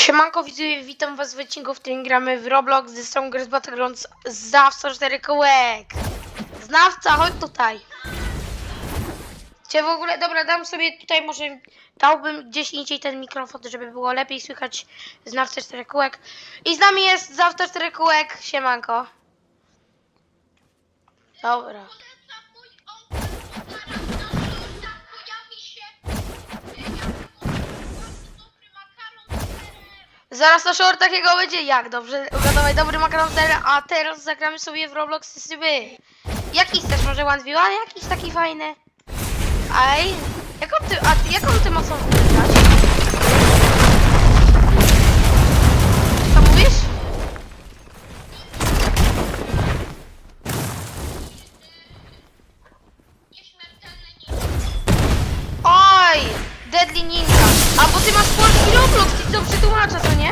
Siemanko widzowie, witam was w odcinku, w którym gramy w Roblox The Strongest Battlegrounds Zawca 4 kółek. Znawca, chodź tutaj. Czy w ogóle, dobra, dam sobie tutaj może, dałbym gdzieś indziej ten mikrofon, żeby było lepiej słychać Znawcę 4 kółek. I z nami jest Zawca 4 kółek, siemanko. Dobra. Zaraz na short takiego będzie, jak dobrze, ugadamy dobry makaron a teraz zagramy sobie w Roblox Sysyby. Jaki chcesz, może One v? Jakiś taki fajny? Aj, jaką ty, a jaką ty mocą wygrać? Co mówisz? Oj, Deadly Ninja. A bo ty masz polski Roblox, ty to przetłumacza, co nie?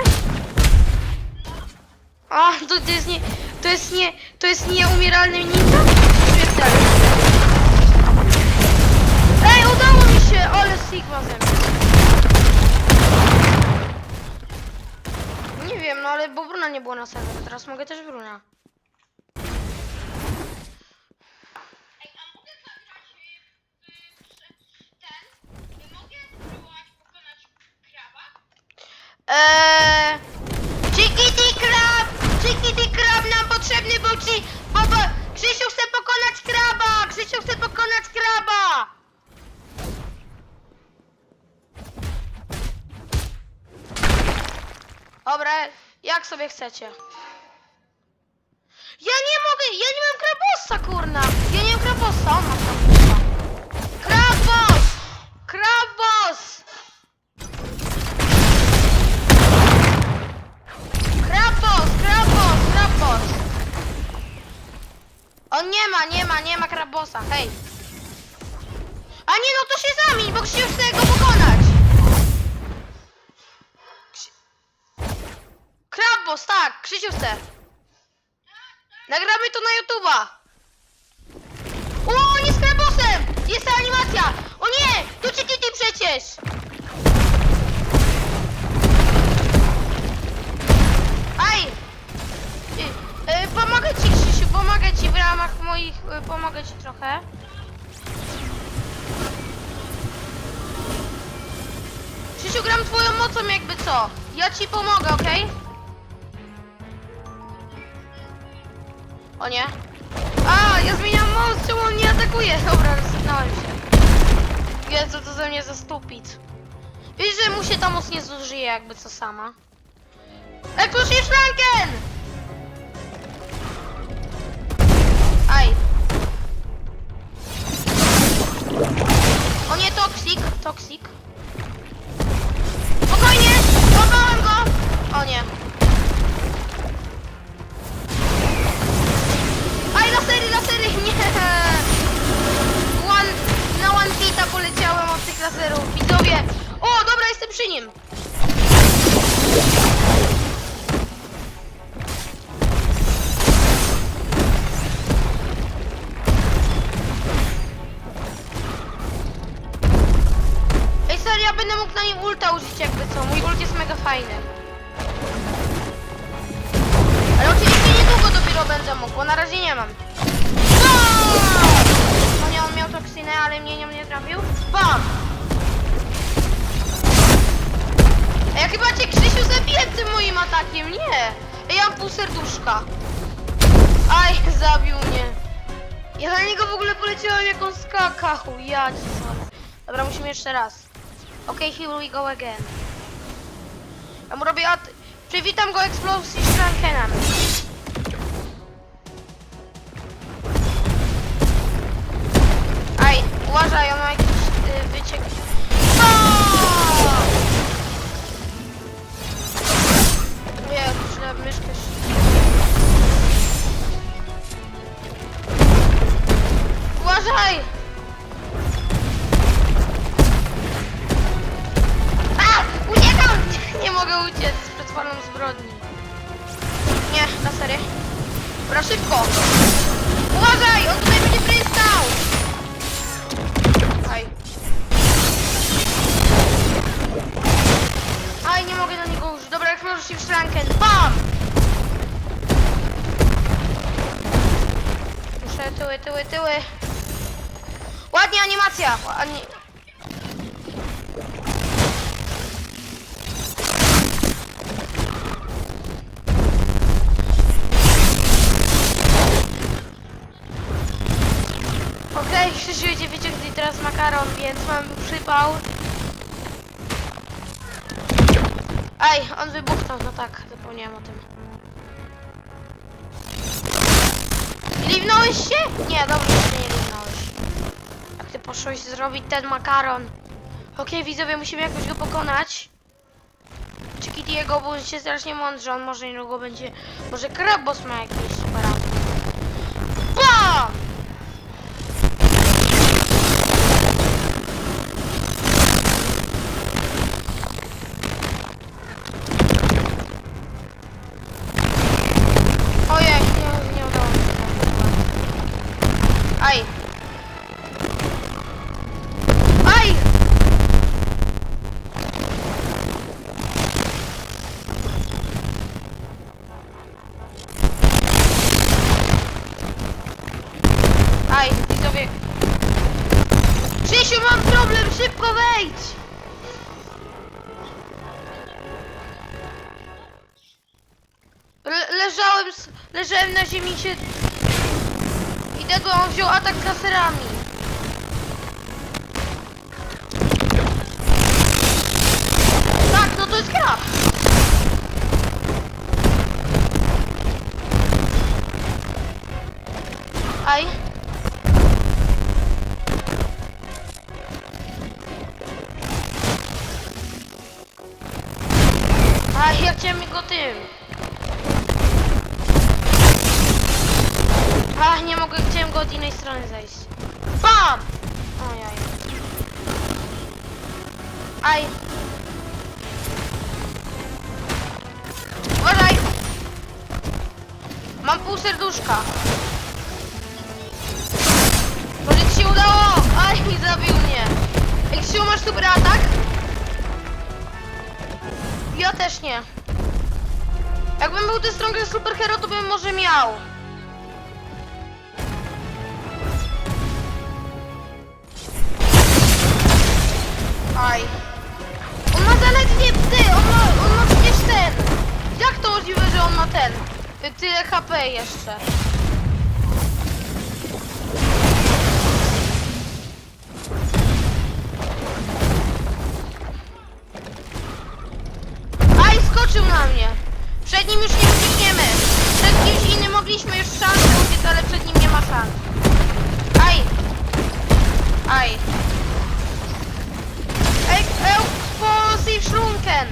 A, to, to jest nie, to jest nie, to jest nieumieralny ninja? Śmiertelny. Ej, udało mi się, ale Sigma ze mnie. Nie wiem, no ale bo Bruna nie było na serwerze, teraz mogę też Bruna. Ci... Bo, bo, Krzysiu chce pokonać kraba! Krzysiu chce pokonać kraba! Dobra, jak sobie chcecie. Ja nie mogę, ja nie mam krabosa, kurna! Ja nie mam krabosa, on ma krabosa. Krabos! Krabos! Krabos, On nie ma, nie ma, nie ma krabosa, hej! A nie, no to się zamień, bo Krzysiu chce go pokonać! Krzy... Krabos, tak, Krzysiu chce! Nagramy to na YouTube'a! O, on jest krabosem! Jest ta animacja! O nie! To Chiquity przecież! Aj! Y, y, pomogę ci, Krzysiu, pomogę ci w ramach moich... Y, pomogę ci trochę. Krzysiu, gram twoją mocą jakby co. Ja ci pomogę, okej? O nie. A, ja zmieniam moc, czemu on nie atakuje? Dobra, rozsygnąłem się. Jezu, to ze mnie za stupid. Wiesz, że mu się ta moc nie zużyje jakby co sama. Eklusz jest flanken! Aj. O nie, toksik, toksik. Fajny. Ale oczywiście niedługo dopiero będę mógł, bo na razie nie mam. No nie, on miał toksynę, ale mnie nią nie trafił. Bam! Ej, ja chyba cię Krzysiu zabiję tym moim atakiem, nie! Ja mam pół serduszka. Aj, zabił mnie. Ja na niego w ogóle poleciałem jak on skakał. Ja sorry. Dobra, musimy jeszcze raz. Okej, here we go again. Ja mu robię at... Przywitam go eksplozji Shrankenem. Aj, Mogę uciec przed falą zbrodni. Nie, na serio. Dobra, szybko! Uważaj! On tutaj będzie prystał! Aj. Aj, nie mogę na niego użyć. Dobra, Massive Schranken. Bam! Muszę tyły, tyły, tyły. Ładnie animacja. Ładnie. Teraz makaron, więc mam przypał. Aj, on wybuchnął, no tak, zapomniałem o tym. Liwnąłeś się? Nie, dobrze, że nie liwnąłeś. Jak ty poszłeś zrobić ten makaron. Okej, widzowie, musimy jakoś go pokonać. Czy Kitty'ego, bo on się strasznie mądrze, on może niedługo będzie... Może Krabos ma jakieś leżałem, leżałem na ziemi się... I tego on wziął atak laserami. Tak, no to jest gra. Aj. Aj, ja chciałem go tym. Strony zejść. BAM! Ojaj. Aj. Uważaj! Mam pół serduszka. Może ci się udało? Aj, zabił mnie. Ej, Krzysiu, masz super atak? Ja też nie. Jakbym był The Strongest Superhero, to bym może miał. Ten? Tyle HP jeszcze. Aj, skoczył na mnie. Przed nim już nie uciekniemy. Przed kimś innym mogliśmy już szansę uciec, ale przed nim nie ma szans. Aj. Aj. Ej, Explosive Shrunken!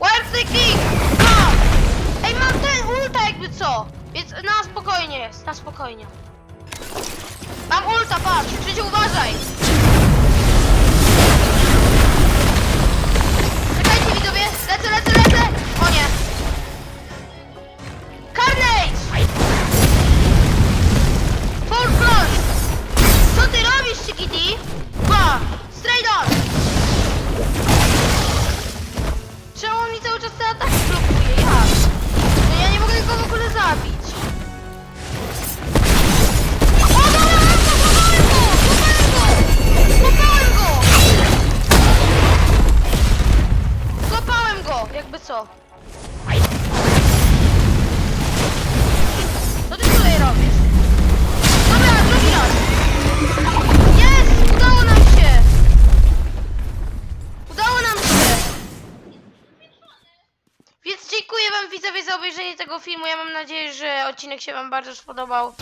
Wild the King! Ej, mam ten ulta jakby co! Więc na spokojnie jest, na spokojnie. Mam ulta, patrz! Krzysiu, uważaj! Czekajcie widzowie! Lecę, lecę, lecę! O nie! Tego filmu. Ja mam nadzieję, że odcinek się wam bardzo spodobał.